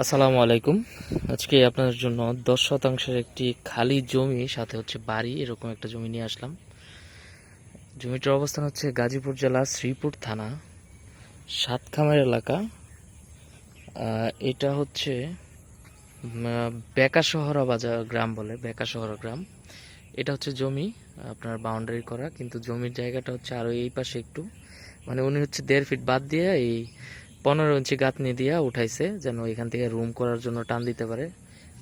আসসালামু আলাইকুম। আজকে আপনাদের জন্য দশ শতাংশের একটি খালি জমি, সাথে হচ্ছে বাড়ি, এরকম একটা জমি নিয়ে আসলাম। জমিটার অবস্থান হচ্ছে গাজীপুর জেলা শ্রীপুর থানা, সাতখামের এলাকা। এটা হচ্ছে বেকাশহরা বাজার গ্রাম বলে বেকাশহরা গ্রাম। এটা হচ্ছে জমি, আপনার বাউন্ডারি করা, কিন্তু জমির জায়গাটা হচ্ছে আরও এই পাশে একটু। মানে উনি হচ্ছে দেড় ফিট বাদ দিয়ে এই পনেরো ইঞ্চি গাঁথনি দিয়া উঠাইছে, যেন এখান থেকে রুম করার জন্য টান দিতে পারে।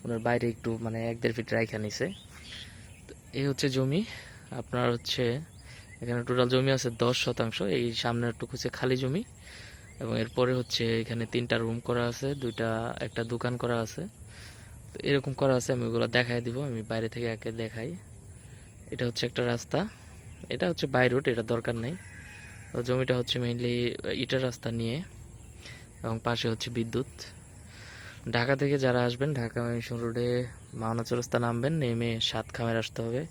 ওনার বাইরে একটু মানে এক দেড় ফিট রাইখা নিছে। তো এই হচ্ছে জমি। আপনার হচ্ছে, এখানে টোটাল জমি আছে দশ শতাংশ। এই সামনেরটুকু হচ্ছে খালি জমি। এবং এরপরে হচ্ছে এখানে তিনটা রুম করা আছে, দুইটা, একটা দোকান করা আছে। তো এরকম করা আছে, আমি ওগুলো দেখাই দিব, আমি বাইরে থেকে একে দেখাই। এটা হচ্ছে একটা রাস্তা। এটা হচ্ছে বাই রোড, এটা দরকার নেই। তো জমিটা হচ্ছে মেইনলি ইটার রাস্তা নিয়ে। এবং পাশে হচ্ছে বিদ্যুৎ। ঢাকা থেকে যারা আসবেন, ঢাকা মিশন রোডে মাওনা চৌরাস্তা নামবেন, নেমে সাত খামের আসতে হবে।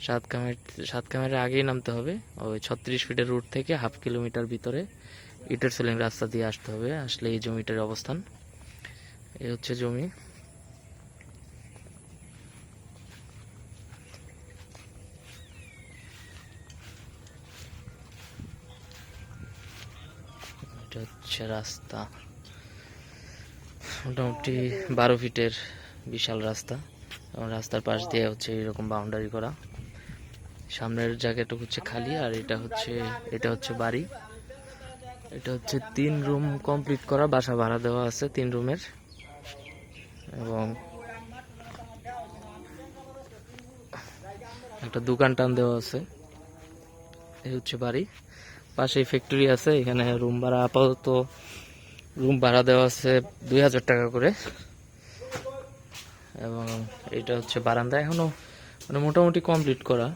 সাত খামের সাত খামের আগেই নামতে হবে। ওই ছত্রিশ ফিটের রুট থেকে হাফ কিলোমিটার ভিতরে ইটের সেলিং রাস্তা দিয়ে আসতে হবে। আসলে এই জমিটার অবস্থান। এ হচ্ছে জমি। এটা হচ্ছে রাস্তা। মোটামুটি বারো ফিটের বিশাল রাস্তা। এবং রাস্তার পাশ দিয়ে হচ্ছে এরকম বাউন্ডারি করা। সামনের জায়গাটা হচ্ছে খালি আর এটা হচ্ছে এটা হচ্ছে বাড়ি। এটা হচ্ছে তিন রুম কমপ্লিট করা, বাসা ভাড়া দেওয়া আছে তিন রুমের। এবং একটা দোকান টান দেওয়া আছে। এই হচ্ছে বাড়ি। পাশেই ফ্যাক্টরি আছে, এখানে রুম ভাড়া আপাতত রুম ভাড়া দেওয়া আছে দুই হাজার টাকা করে। এবং এটা হচ্ছে বারান্দা, এখনও মানে মোটামুটি কমপ্লিট করা।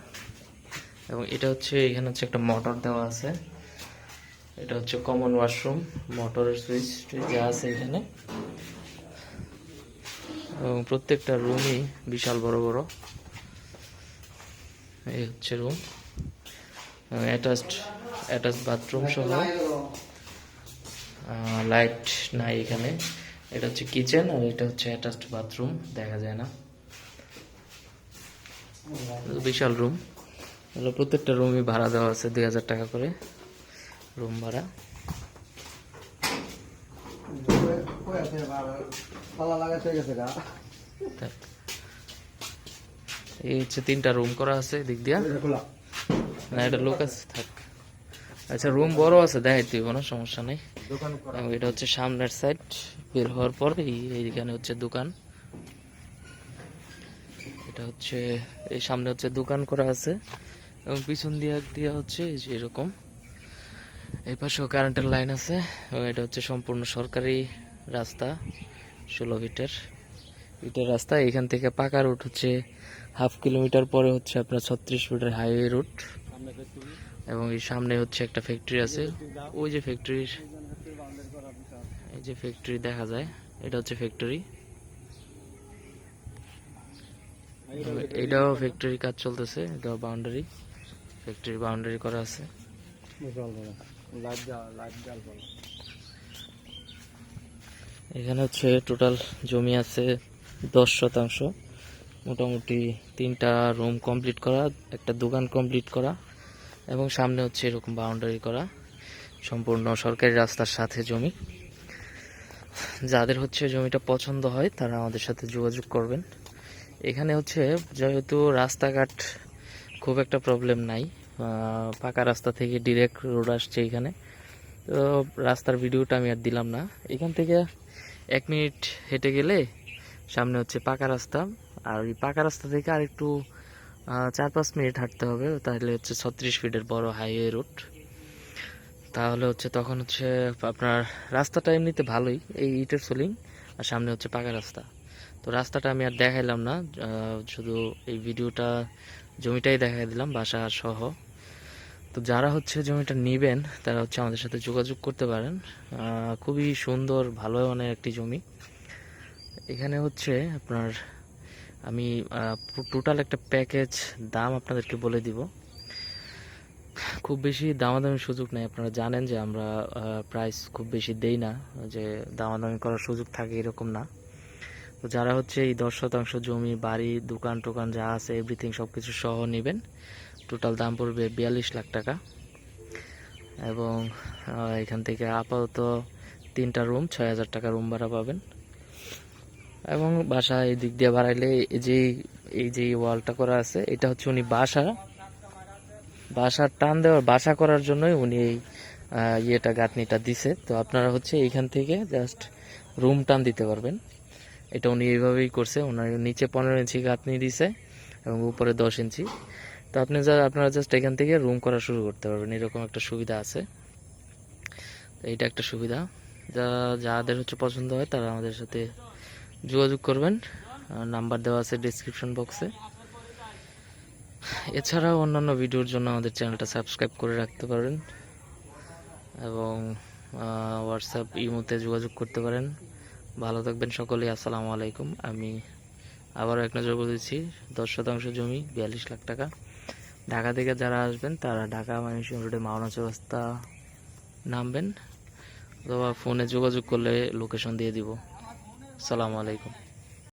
এবং এটা হচ্ছে, এখানে হচ্ছে একটা মোটর দেওয়া আছে। এটা হচ্ছে কমন ওয়াশরুম মোটরের সুইচ যা আছে এখানে। এবং প্রত্যেকটা রুমই বিশাল বড় বড়। এই হচ্ছে রুম অ্যাটাচড অ্যাটাচ বাথরুম সহ। লাইট নাই এখানে। এটা হচ্ছে কিচেন আর এটা হচ্ছে অ্যাটাচড বাথরুম দেখা যায় না। বিশাল রুম। হলো প্রত্যেকটা রুমই ভাড়া দেওয়া আছে দুই হাজার টাকা করে রুম ভাড়া। এই হচ্ছে তিনটা রুম করা আছে দিক দিয়া। না এটা লোক আছে থাক। আচ্ছা রুম বড় আছে দেখাইতে হইব না সমস্যা নেই। এবং এটা হচ্ছে সামনের সাইড বের হওয়ার পর এইখানে হচ্ছে দোকান। এটা হচ্ছে এই সামনে হচ্ছে দোকান করা আছে। এবং পিছন দিয়ে দিয়ে হচ্ছে এই যে এরকম। এই পাশেও কারেন্টের লাইন আছে এবং এটা হচ্ছে সম্পূর্ণ সরকারি রাস্তা ষোলো ফিটের। ইটের রাস্তা এখান থেকে পাকা রুট হচ্ছে হাফ কিলোমিটার পরে হচ্ছে আপনার ছত্রিশ ফিটের হাইওয়ে রুট এবং এই সামনে হচ্ছে একটা ফ্যাক্টরি আছে। ওই যে ফ্যাক্টরির এই যে ফ্যাক্টরি দেখা যায়, এটা হচ্ছে ফ্যাক্টরি এটাও ফ্যাক্টরি কাজ চলতেছে, এটাও বাউন্ডারি ফ্যাক্টরি বাউন্ডারি করা আছে। এখানে হচ্ছে টোটাল জমি আছে দশ শতাংশ। মোটামুটি তিনটা রুম কমপ্লিট করা, একটা দোকান কমপ্লিট করা। এবং সামনে হচ্ছে এরকম বাউন্ডারি করা। সম্পূর্ণ সরকারি রাস্তার সাথে জমি। যাদের হচ্ছে জমিটা পছন্দ হয়, তারা আমাদের সাথে যোগাযোগ করবেন। এখানে হচ্ছে যেহেতু রাস্তাঘাট খুব একটা প্রবলেম নাই পাকা রাস্তা থেকে ডিরেক্ট রোড আসছে এখানে। তো রাস্তার ভিডিওটা আমি আর দিলাম না। এখান থেকে এক মিনিট হেঁটে গেলে সামনে হচ্ছে পাকা রাস্তা। আর ওই পাকা রাস্তা থেকে আর একটু চার পাঁচ মিনিট হাঁটতে হবে, তাহলে হচ্ছে ছত্রিশ ফিটের বড় হাইওয়ে রুট তাহলে হচ্ছে তখন হচ্ছে আপনার রাস্তাটা এমনিতে ভালোই, এই ইটের সোলিং আর সামনে হচ্ছে পাকা রাস্তা। তো রাস্তাটা আমি আর দেখাইলাম না শুধু এই ভিডিওটা জমিটাই দেখাই দিলাম, বাসা সহ তো যারা হচ্ছে জমিটা নেবেন, তারা হচ্ছে আমাদের সাথে যোগাযোগ করতে পারেন। খুবই সুন্দর, ভালো মানের একটি জমি। এখানে হচ্ছে আপনার আমি টোটাল একটা প্যাকেজ দাম আপনাদেরকে বলে দিব। খুব বেশি দামাদামি সুযোগ নেই। আপনারা জানেন যে আমরা প্রাইস খুব বেশি দেই না, যে দামাদামি করার সুযোগ থাকে এরকম না। তো যারা হচ্ছে এই দশ শতাংশ জমি, বাড়ি, দোকান টোকান যা আছে এভরিথিং সব কিছু সহ নেবেন টোটাল দাম পড়বে বিয়াল্লিশ লাখ টাকা। এবং এখান থেকে আপাতত তিনটা রুম ছয় হাজার টাকা রুম ভাড়া পাবেন। এবং বাসা এই দিক দিয়ে বাড়াইলে এই যে এই যে ওয়ালটা করা আছে, এটা হচ্ছে উনি বাসা। বাসার টান দেওয়ার, বাসা করার জন্যই উনি এই ইয়েটা, গাঁথনিটা দিছে। তো আপনারা হচ্ছে এইখান থেকে জাস্ট রুম টান দিতে পারবেন। এটা উনি এইভাবেই করছে। ওনার নিচে পনেরো ইঞ্চি গাঁথনি দিছে এবং উপরে দশ ইঞ্চি। তো আপনি যা, আপনারা জাস্ট এখান থেকে রুম করা শুরু করতে পারবেন। এরকম একটা সুবিধা আছে। এইটা একটা সুবিধা। যা যাদের হচ্ছে পছন্দ হয়, তারা আমাদের সাথে যোগাযোগ করবেন। নাম্বার দেওয়া আছে ডিসক্রিপশন বক্সে এছাড়াও অন্যান্য ভিডিওর জন্য আমাদের চ্যানেলটা সাবস্ক্রাইব করে রাখতে পারেন এবং হোয়াটসঅ্যাপ ইমোতে যোগাযোগ করতে পারেন। ভালো থাকবেন সকলেই আসসালামু আলাইকুম। আমি আবারও এক নজর বলেছি, দশ শতাংশ জমি, বিয়াল্লিশ লাখ টাকা। ঢাকা থেকে যারা আসবেন, তারা ঢাকা ময়মনসিংহ রোডে মাওনা চৌরাস্তা নামবেন। অথবা ফোনে যোগাযোগ করলে লোকেশন দিয়ে দিব। সালামু আলাইকুম।